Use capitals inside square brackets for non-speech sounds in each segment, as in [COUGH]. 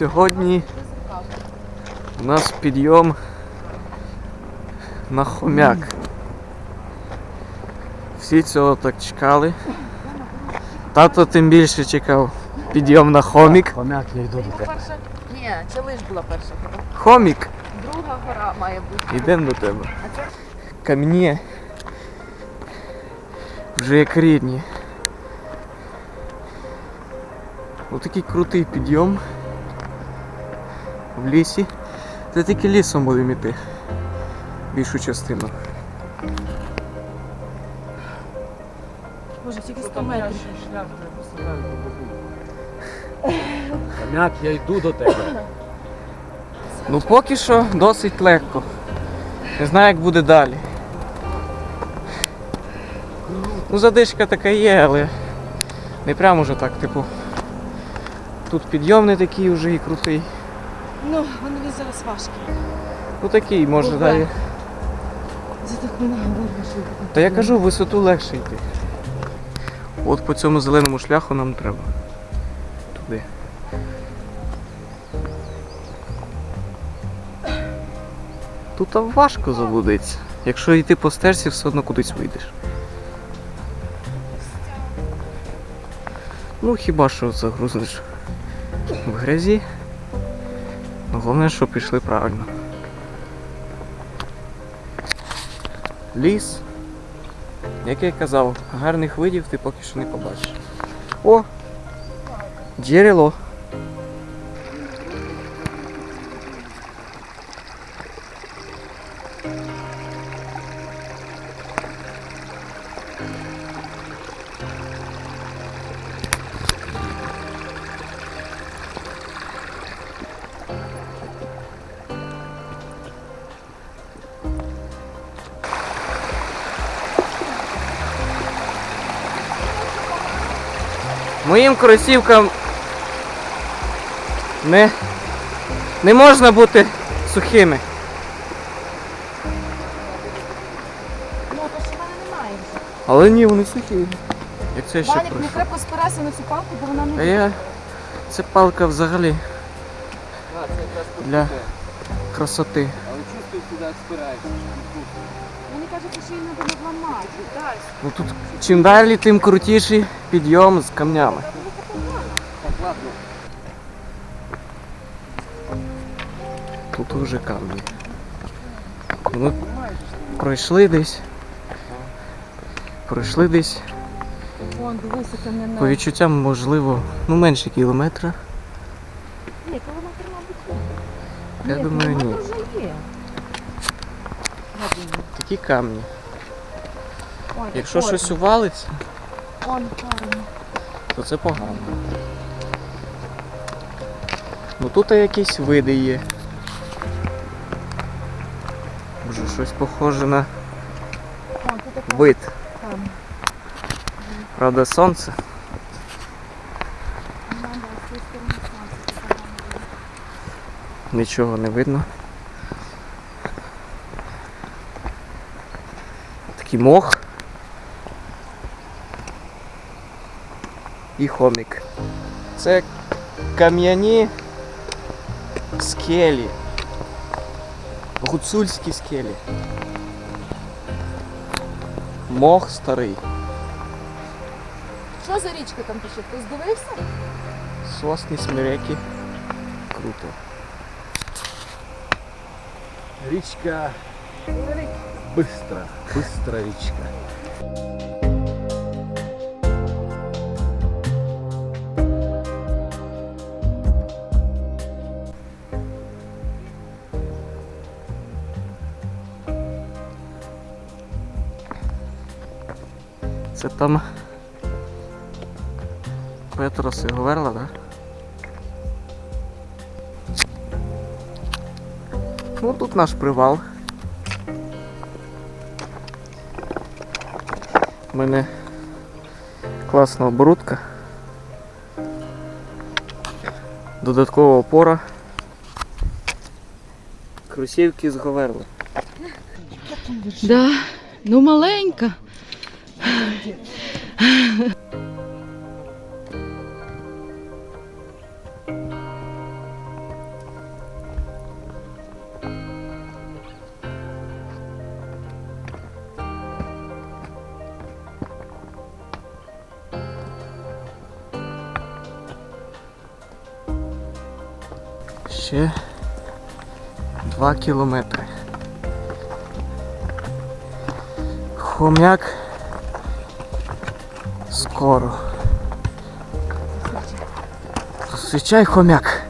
Сьогодні у нас підйом на хомяк. Всі цього так чекали. Тато тим більше чекав підйом на хомік. Хомяк, я йду до тебе. Перша... Ні, це лиш була перша гора. Хомік! Друга гора має бути. Йдемо до тебе. А це. Вже як рідні. Ось такий крутий підйом. В лісі. Це тільки лісом будемо йти. Більшу частину. Боже, тільки 100 метрів. Хомяк, я йду до тебе. Ну поки що досить легко. Не знаю, як буде далі. Ну, задишка така є, але не прямо вже так, типу. Тут підйом не такий вже і крутий. Ну, вони не зараз важкі. Ну такий, може Ого. далі. За таку нагору важливо. Та я кажу, в висоту легше йти. От по цьому зеленому шляху нам треба. Туди. Тут там важко заблудитися. Якщо йти по стежці, все одно кудись вийдеш. Ну хіба що загрузнеш в грязі. Головне, щоб пішли правильно. Ліс. Як я казав, гарних видів ти поки що не побачиш. О! Джерело. Моїм кросівкам не, не можна бути сухими. Ну, то в мене немає вже. Але ні, вони сухі. Як це ще Валік, не пройшло? треба спиратися на цю палку, бо вона А не... я. Це палка взагалі для красоти. Але чувствую, куди спираєшся. Мені кажуть, що її треба ламати. Ну тут чим далі, тим крутіший підйом з камнями. Тут вже камні. Ми пройшли десь. Пройшли десь. По відчуттям, можливо, ну менше кілометра. Ні, кілометр, мабуть. Я думаю, ні. Такі камні. Якщо щось увалиться, то це погано. Ну тут якісь види є. Щось похоже на вид. Правда, сонце. Ну. Нічого не видно. Такий мох. І хомік. Це кам'яні скелі. Гуцульські скелі. Мох старий. Що за річка там пише? Хтось дивився? Сосні смереки. Круто. Річка бистра, бистра річка. Це там Петрос і Говерла, так? Ну тут наш привал. У мене класна оборудка. Додаткова опора. Кросівки з Говерли. Да, ну маленька. Ще два кілометри. Хом'як Скоро. Зустрічай хомяк.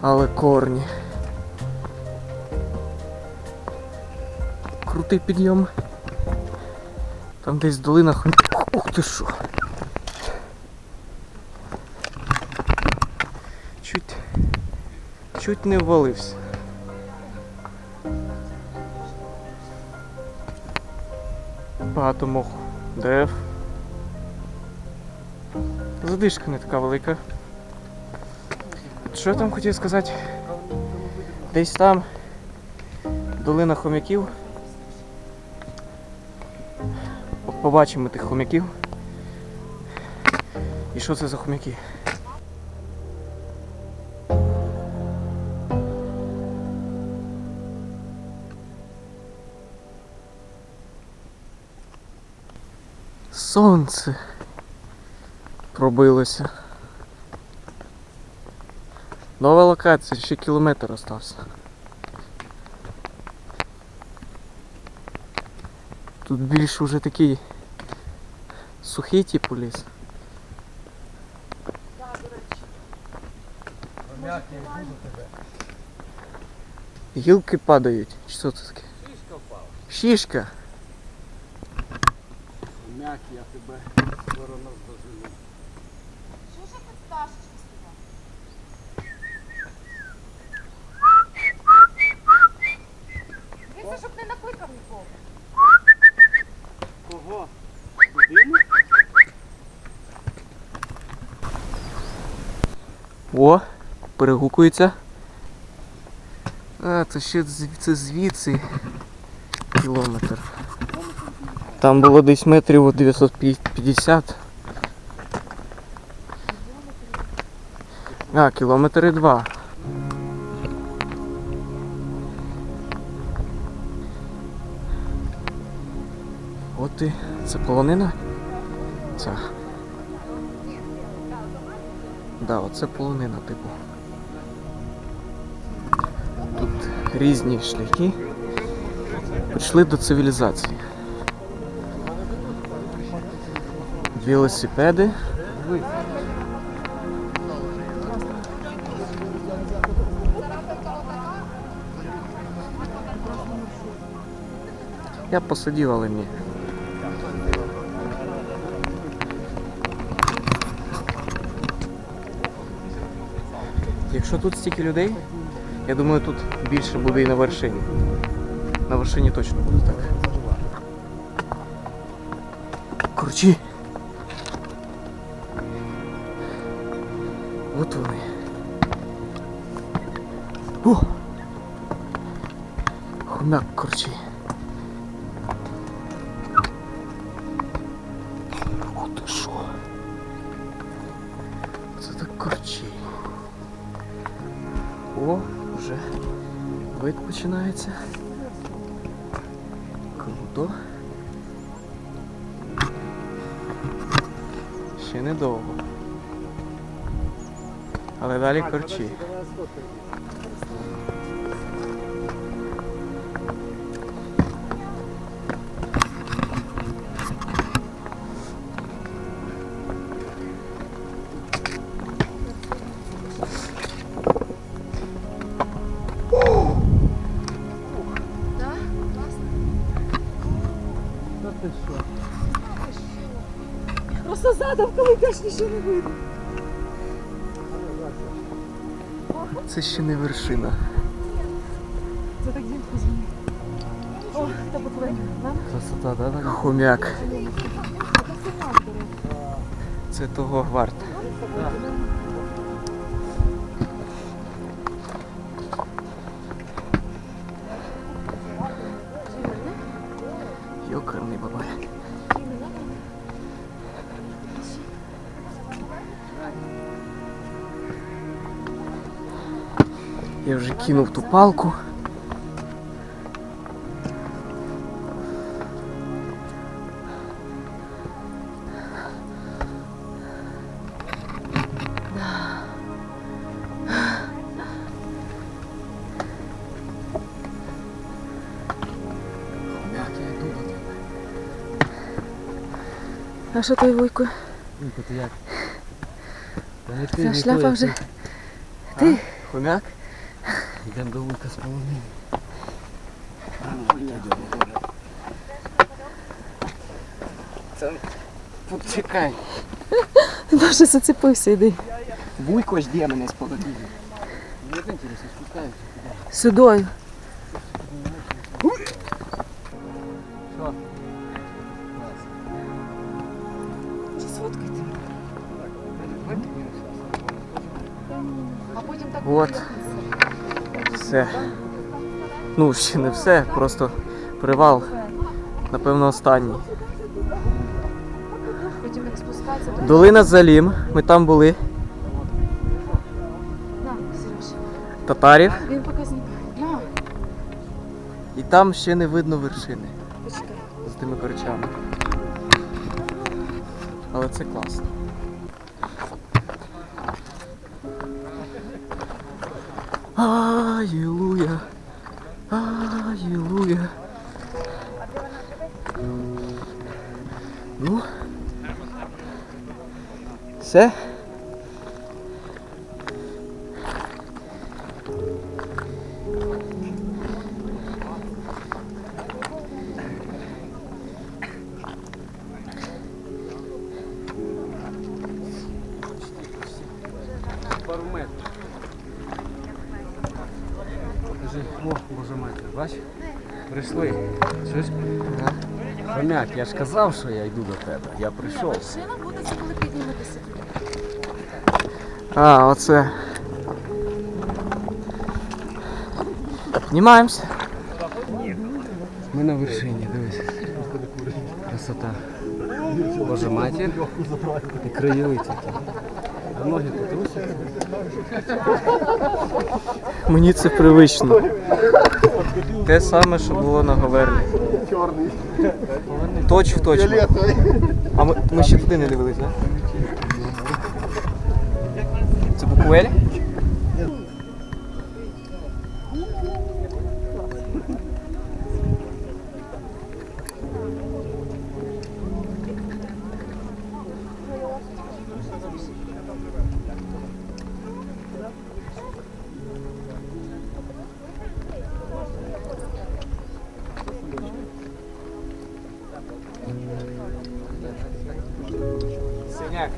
Але корні. Крутий підйом. Там десь долина хомяк. Ух ти що. Чуть. Чуть не ввалився. Багато моху, дерев. Задишка не така велика. Що я там хотів сказати? Десь там долина хомяків. Побачимо тих хомяків. І що це за хомяки? Сонце пробилося. Нова локація, ще кілометр остався. Тут більше вже такий сухий типу ліс. Гілки падають. Що це таке? Шишка впала. Шишка. Хомяк, я тебе скоро наздожену. Що ж ти пташечки співав? Дивіться, щоб не накликав нікого. Кого? Людину? О, перегукується. А, це ще це звідси кілометр. Там було десь метрів от 950. А, кілометри два. От і це полонина? Ця. Да, оце полонина, типу. Тут різні шляхи прийшли до цивілізації. Велосипеди. Я посидів, але ні. Якщо тут стільки людей, я думаю, тут більше буде і на вершині. На вершині точно буде так. Корчі. От вони. О! Хомяк корчі. О, що? Це так корчі. О, вже вид починається. Круто. Ще недовго. Далі корчі. Просто задом, коли йдеш, нічого не видно. Це ще не вершина. Це так змінив. О, та буквально. Нам Красота, да? так? Хомяк. Це того варто. Йокарний бабай. Я уже кинул ту палку. А що той вуйко? Вуйко, ти як? Ця шляпа а вже. Ти? А? Хомяк? Йдемо до вуйка з полонини. Це... Почекай. Боже, зацепився, йди. Вуйко жде мене з полотні. Мені інтересно, Все. Ну, ще не все, просто привал. Напевно, останній. Долина Залім. Ми там були. Татарів. Він знімає. І там ще не видно вершини з тими корчами. Але це класно. Алілуя. Алілуя. Ну. Все. Пару метрів. Покажи. О, боже матір, бач? Прийшли. Чуєш? Хомяк, я ж казав, що я йду до тебе. Я прийшов. Шина буде це, коли підніметеся. А, оце. Знімаємося. Ми на вершині, дивись. Красота. Боже матір. І краєвиці. А ноги тут русять. Мені це привично. Те саме, що було на Говерні. Точ в точку. А ми, ми ще туди не дивились, так? Це Буквель? Синяк.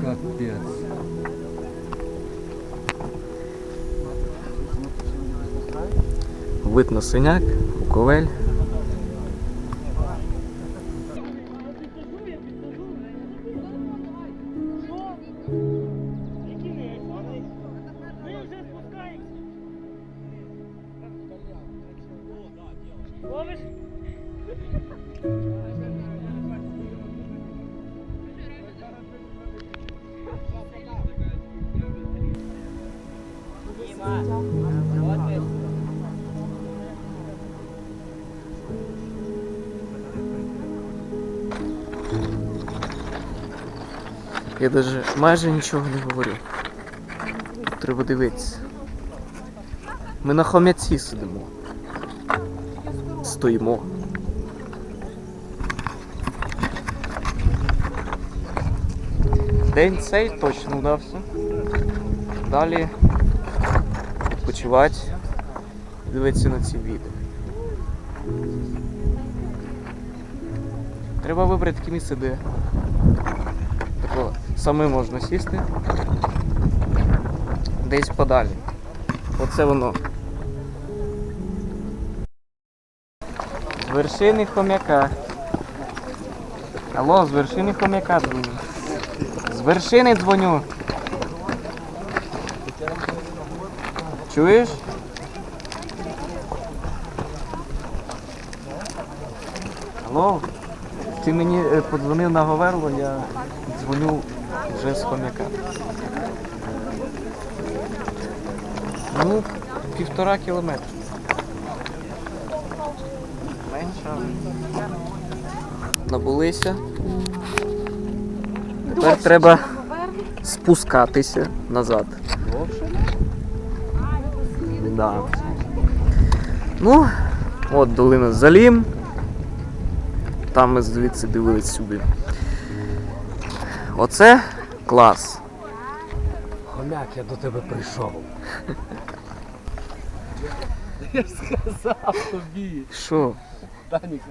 Капець. Вид на синяк, Буковель. Я даже майже нічого не говорю. Треба дивитися. Ми на хом'яці сидимо. Стоїмо. День цей точно вдався. Далі відпочивати, дивитися на ці відео. Треба вибрати таке місце, де саме можна сісти. Десь подалі. Оце воно. З вершини хомяка. Алло, з вершини хомяка дзвоню. З вершини дзвоню. Чуєш? Алло? Ти мені е, подзвонив на Говерло, я дзвоню вже з хомяка. Ну, півтора кілометра. Менше. Набулися. Тепер треба спускатися назад. Да. Ну, от долина Залім. Там ми звідси дивились сюди. Оце клас. Хомяк, я до тебе прийшов. [LAUGHS] Я ж сказав тобі. Що? Данік,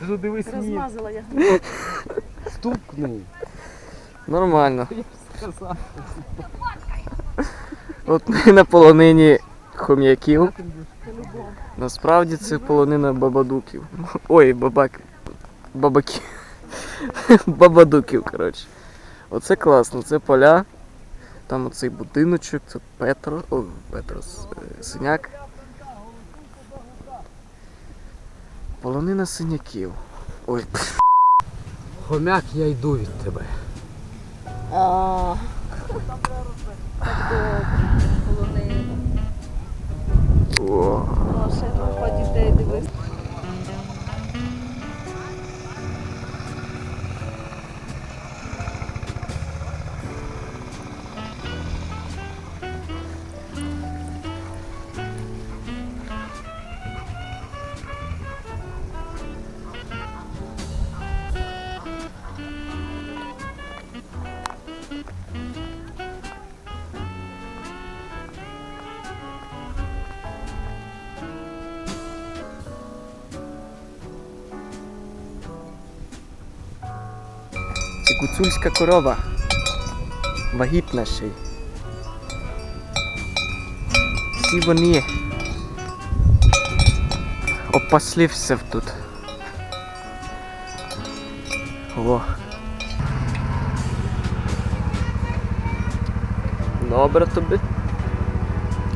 кажу, дивись. Розмазала я. Стукни. Нормально. Сказав. От ми на полонині хом'яків. Насправді це полонина бабадуків. Ой, бабак. Бабаків. [LAUGHS] Бабадуків, коротше. Оце класно, це поля. Там оцей будиночок, це Петро. О, Петрос. е, Синяк. Полонина синяків. Ой, [LAUGHS] Хомяк, я йду від тебе. А, Так добре. Полонина. о. Це гуцульська корова. Вагітна ще й. Всі вони опаслився тут. О. Добре тобі?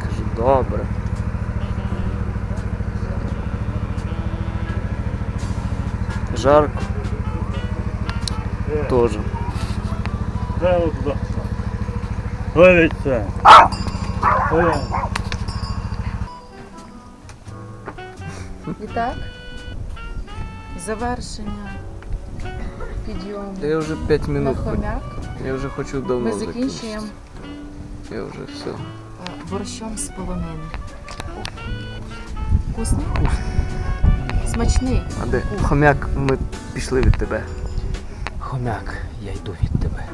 Кажу, добре. Жарко. Тоже. Дай вот туда. Ловится. І так, завершення підйому Та я вже 5 на минут. хомяк. Я вже хочу давно Ми закінчити. закінчуємо Я вже все. е, борщом з полонини. Вкусний? Смачний. А де? Хомяк, ми пішли від тебе. Хомяк, я йду від тебе.